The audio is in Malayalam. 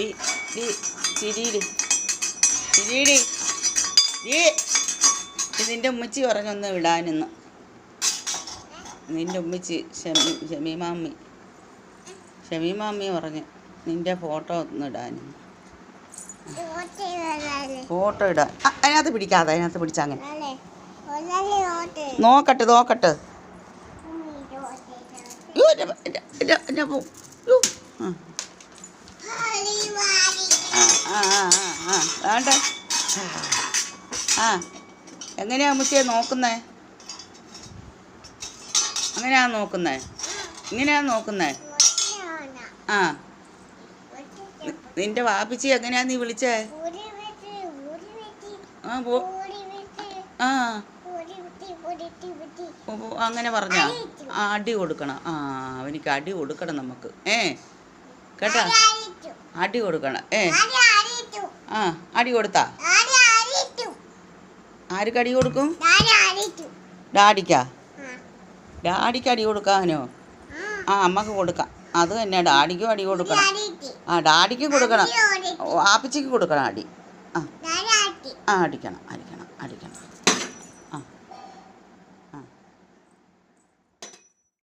ഡി ചിരിയിടി ചിരിയിടി ഡീ ഇതിന്റെ ഉമ്മച്ചി പറഞ്ഞൊന്ന് വിടാനെന്ന്. നിന്റെ ഉമ്മച്ചി ഷമി ഷമീമാമ്മി ഷമീമാമ്മി പറഞ്ഞു നിന്റെ ഫോട്ടോ ഒന്ന് ഇടാനെന്ന് ഫോട്ടോ ഇടാൻ അതിനകത്ത് പിടിക്കാതെ അതിനകത്ത് പിടിച്ചാൽ അങ്ങനെ. നോക്കട്ടെ നോക്കട്ടെ. ഓട്ടെ എന്റെ- എന്റെ- എന്റെ-. ആ. ആ ആ ആ വേണ്ട ആ. എങ്ങനെയാ അമ്മച്ചിയെ നോക്കുന്നേ? അങ്ങനെയാ നോക്കുന്നേ? ഇങ്ങനെയാ നോക്കുന്നേ? ആ. നിന്റെ വാപ്പിച്ചി എങ്ങനെയാ നീ വിളിച്ചേ? ആ ആ. അങ്ങനെ പറഞ്ഞാ? ആ അടി കൊടുക്കണം. ആ അവനിക്ക് അടി കൊടുക്കണം നമുക്ക്. ഏ കേട്ടാ? അടി കൊടുക്കണം. ഏ. ആ അടി കൊടുത്താ? ആർക്ക് അടി കൊടുക്കും? ഡാഡിക്കാ? ഡാഡിക്ക് അടി കൊടുക്കാനോ? ആ. അമ്മയ്ക്ക് കൊടുക്കാം. അത് തന്നെ ഡാഡിക്കും അടി കൊടുക്കണം. ആ ഡാഡിക്ക് കൊടുക്കണം. ആപ്പിച്ചിക്ക് കൊടുക്കണം അടി. ആ. ആ അടിക്കണം അടിക്കണം അടിക്കണം.